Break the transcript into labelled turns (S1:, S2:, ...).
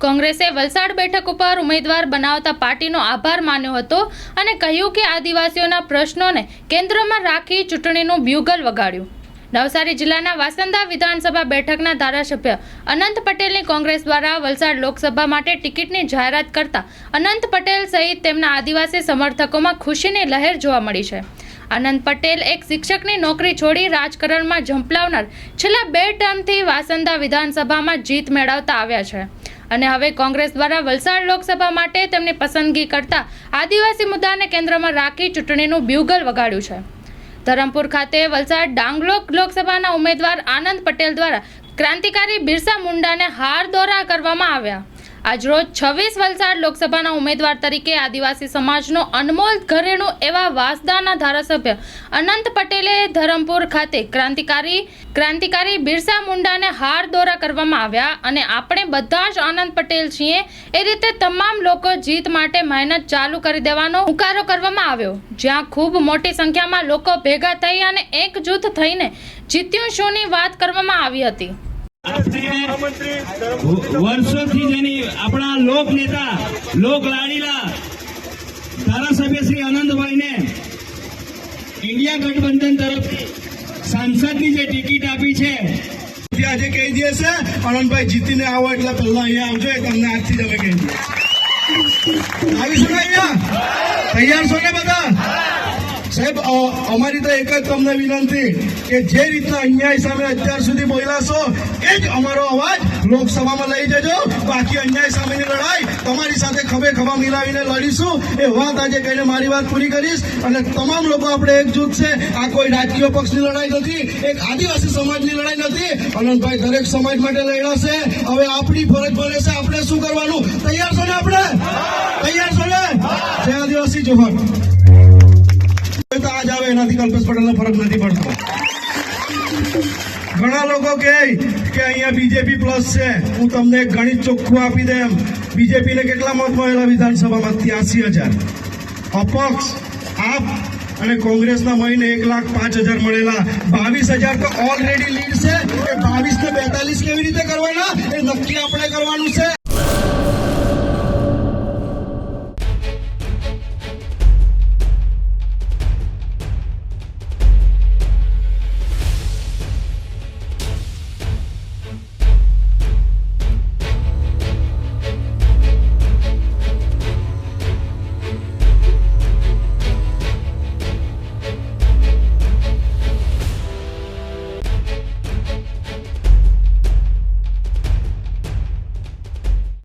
S1: કોંગ્રેસે વલસાડ બેઠક ઉપર ઉમેદવાર બનાવતા પાર્ટીનો આભાર માન્યો હતો અને કહ્યું કે આદિવાસીઓના પ્રશ્નોને કેન્દ્રમાં રાખી ચૂંટણીનું બ્યુગલ વગાડ્યું. નવસારી જિલ્લાના વાસંદા વિધાનસભા બેઠકના ધારાસભ્ય અનંત પટેલની કોંગ્રેસ દ્વારા વલસાડ લોકસભા માટે ટિકિટની જાહેરાત કરતા અનંત પટેલ સહિત તેમના આદિવાસી સમર્થકોમાં ખુશીની લહેર જોવા મળી છે. આનંદ પટેલ એક શિક્ષકની નોકરી છોડી રાજકારણમાં ઝંપલાવનાર છેલ્લા બે ટર્મથી વાસંદા વિધાનસભામાં જીત મેળવતા આવ્યા છે. અને હવે કોંગ્રેસ દ્વારા વલસાડ લોકસભા માટે તેમની પસંદગી કરતા આદિવાસી મુદ્દાને કેન્દ્રમાં રાખી ચૂંટણીનું બ્યુગલ વગાડ્યું છે. ધરમપુર ખાતે વલસાડ ડાંગલોક લોકસભાના ઉમેદવાર આનંદ પટેલ દ્વારા ક્રાંતિકારી બિરસા મુંડાને હાર દોરા કરવામાં આવ્યા. આજરોજ છવ્વીસ વલસાડ લોકસભાના ઉમેદવાર તરીકે આદિવાસી સમાજનો અનમોલ ઘરેણું એવા વાસદાના ધારાસભ્ય અનંત પટેલે ધરમપુર ખાતે ક્રાંતિકારી ક્રાંતિકારી બિરસા મુંડાને હાર દોરા કરવામાં આવ્યા અને આપણે બધા જ આનંદ પટેલ છીએ, એ રીતે તમામ લોકો જીત માટે મહેનત ચાલુ કરી દેવાનો હુંકારો કરવામાં આવ્યો. જ્યાં ખૂબ મોટી સંખ્યામાં લોકો ભેગા થઈ અને એકજૂથ થઈને જીત્યું શુંની વાત કરવામાં આવી હતી.
S2: વર્ષોથી જેની આપણા લોક નેતા, લોક લાડીલા ધારાસભ્ય શ્રી આનંદભાઈને ઇન્ડિયા ગઠબંધન તરફથી સાંસદની જે ટિકિટ આપી છે.
S3: આજે કહી દે છે, આનંદભાઈ જીતીને આવો એટલે પહેલા અહીંયા આવજો એ તમને આજથી જ અમે કહી દઈએ આવીશું અહીંયા? તૈયાર છો ને બધા? સાહેબ અમારી તો એક જ તમને વિનંતી કે જે રીતના અન્યાય સામે અત્યાર સુધી બોલ્યા એ જ અમારો અવાજ લોકસભામાં લઈ જજો. બાકી અન્યાય સામેની લડાઈ તમારી સાથે ખભે ખભા મિલાવીને લડીશું. એ વાત આજે કહીને મારી વાત પૂરી કરીશ અને તમામ લોકો આપણે એકજૂથ છે. આ કોઈ રાજકીય પક્ષની લડાઈ નથી, એક આદિવાસી સમાજની લડાઈ નથી. અનંતભાઈ દરેક સમાજ માટે લડ્યા હવે આપણી ફરજ બને છે આપણે શું કરવાનું? તૈયાર છો ને આપણે? તૈયાર છો ને? જય આદિવાસી જોહર એનાથી કલ્પેશ પટેલને ફરક નથી પડતો. ઘણા લોકો કહે કે અહીંયા બીજેપી પ્લસ છે. હું તમને એક ગણિત ચોખ્ખું આપી દે એમ બીજેપીને કેટલા મત મળેલા વિધાનસભામાં? ત્યાસી હજાર. અપક્ષ, આપ અને કોંગ્રેસના મહિને એક લાખ પાંચ હજાર મળેલા. બાવીસ હજાર તો ઓલરેડી લીડ છે.